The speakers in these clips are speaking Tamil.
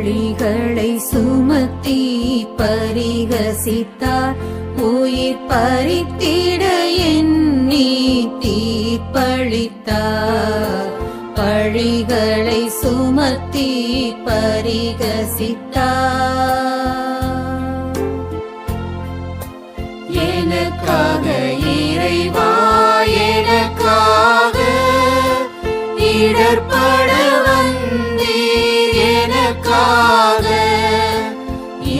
பழிகளை சுமத்தி பரிகசித்தார். உயிர் பறித்திட எண்ணி தீர்ப்பளித்தார் பழிகளை சுமத்தி பரிகசித்தார். எனக்காக இறைவா எனக்காக இடர்பட எனக்காக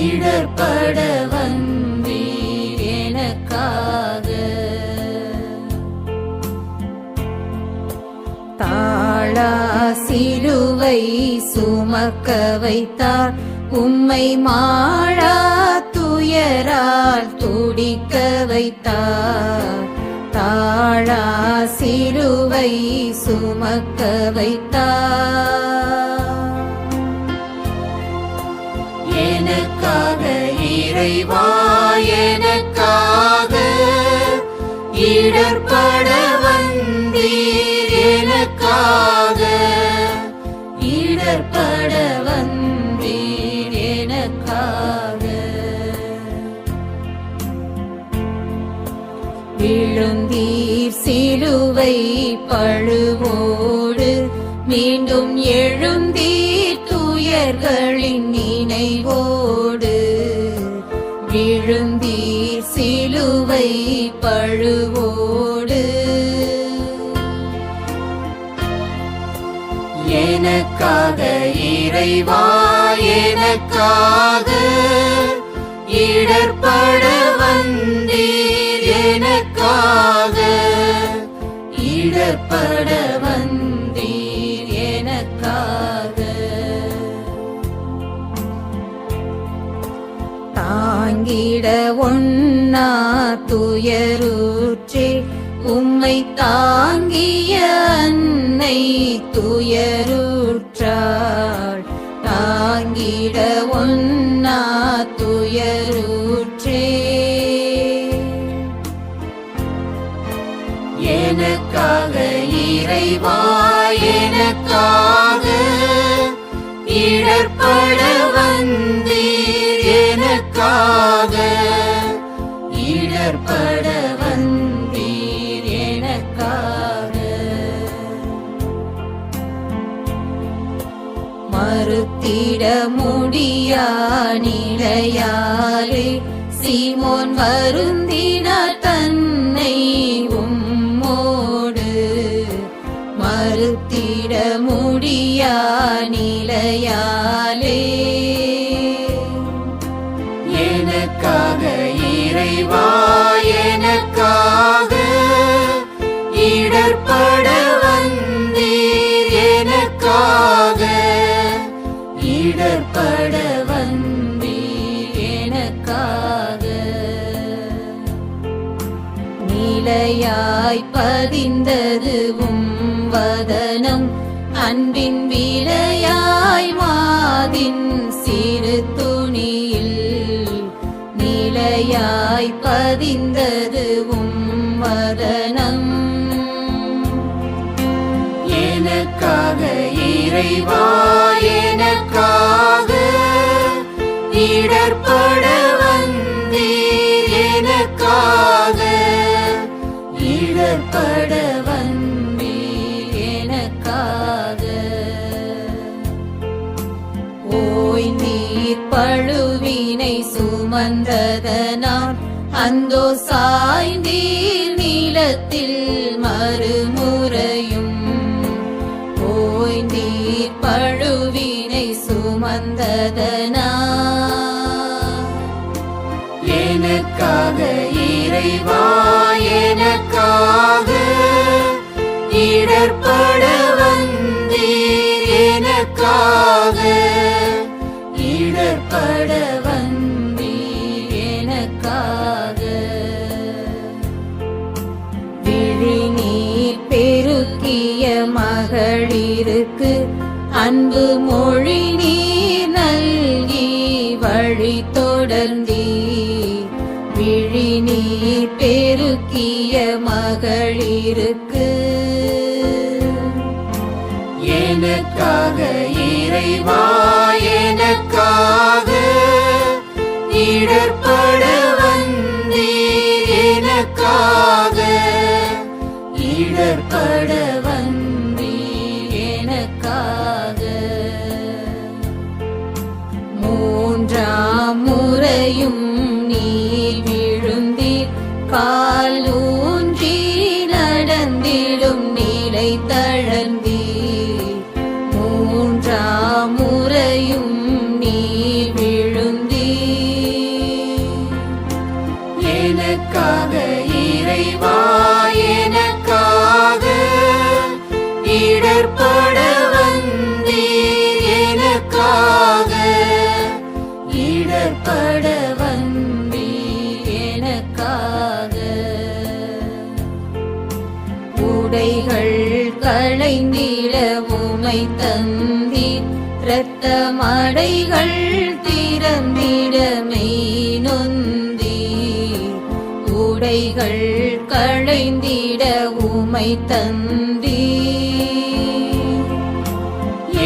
இடர்பட வந்தீர் எனக்காக. தாழா சிலுவை சுமக்க வைத்தார் உம்மை மாழா துயரால் துடிக்க வைத்தார். தாழா சிலுவை சுமக்க வைத்தார் இறைவா எனக்காக இடர்பட வந்தீர் எனக்காக. இடர்பட வந்தீர் எனக்காக. விழுந்தீர் சிலுவை பழுவோடு மீண்டும் எழு எனக்காக இறைவா எனக்காக இடர்பட வந்தீர் எனக்காக இடர்பட வந்தீர் எனக்காக. தாங்கிட ஒன்னா துயரூற்றி உம்மை தாங்கிய என்னை துயருற்றாள். தாங்கிட ஒன்னா துயருற்றே. எனக்காக இறைவா எனக்காக இடர்பட வந்தீர் எனக்காக இடர்பட திட முடியா நிலையாலே? சீமோன் வருந்தினார் தன்னை உம்மோடு. மறுத்திட முடியா நிலையாலே? எனக்காக இறைவா எனக்காக இடர்பட பதிந்தது பதிந்ததுவும் வதனம். அன்பின் விலையாய் மாதின் சிறு துணியில் நிலையாய் பதிந்ததுவும் வதனம். எனக்காக இறைவா எனக்காக இடர்பட பழுவினை சுமந்ததனால் அந்தோ சாய்ந்தீர் நீளத்தில் மறுமுறையும். ஓய்ந்தீர் பழுவினை சுமந்ததனால் எனக்காக இறைவா எனக்காக இடர்பட வந்தீர் எனக்காக மகளிருக்கு அன்பு மொழி நீர் நல்கி வழி தொடர்ந்தீ விழிநீர் பெருக்கிய மகளிருக்கு. எனக்காக இறைவா எனக்காக இடர்பட வந்தீர். எனக்காக இடர்பட இடர்பட வந்தீர் எனக்காக உடைகள் களைந்திட உமை தந்தீர் இரத்த திறந்திட மெய் நொந்தீர் உடைகள் களைந்திட உமை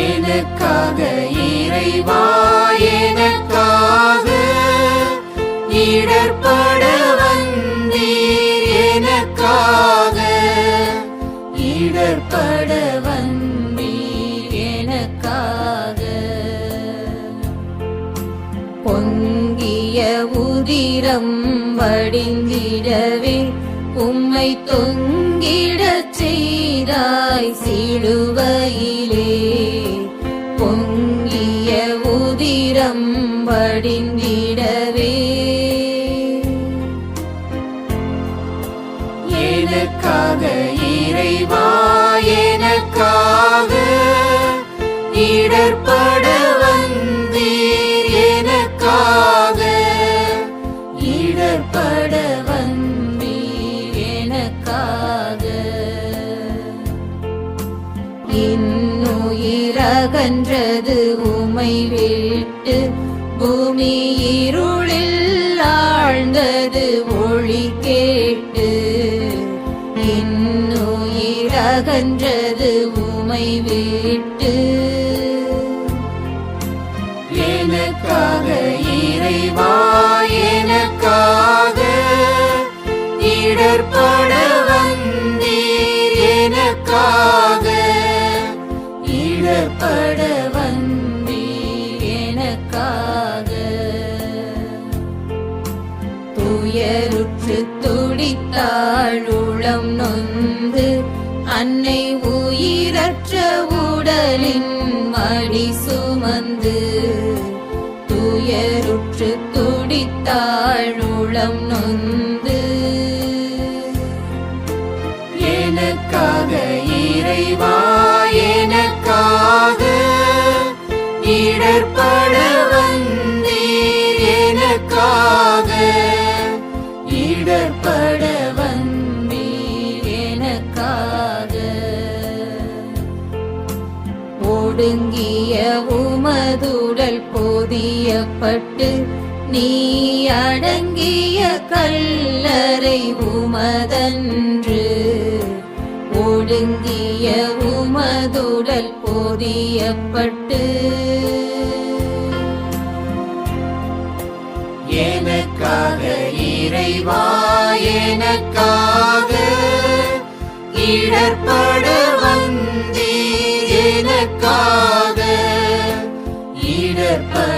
எனக்காக இறைவா இடர்பட வந்தீர் எனக்காக. இடர்பட வந்தீர் எனக்காக. பொங்கிய உதிரம் வடிந்திடவே உம்மை தொங்கிடச் செய்தாய். சிலுவையிலே இறைவா எனக்காக இடர்பட வந்தீர் எனக்காக. இடர்பட வந்தீர் எனக்காக. இன்னுயிரகன்றது உமை விட்டு பூமி இருளில் ஆழ்ந்தது ஒளி கே இன்னுயிரகன்றது உமை விட்டு. எனக்காக இறைவா எனக்காக இடர்பட வந்தீர் எனக்காக இடர்பட வந்தீர் எனக்காக. துயருற்று துடித்தாள் உளம் நொந்து அன்னை உயிரற்ற உடலின் மடி சுமந்து துயருற்று துடித்தாள் உளம் நொந்து. எனக்காக இறைவா எனக்காக இடர்படவ ஒடுங்கிய உமதுடல் போதியப்பட்டு நீ அடங்கிய கல்லறை உமதன்று. ஒடுங்கிய உமதுடல் போதியப்பட்டு எனக்காக இறைவா எனக்காக இடர்பட ser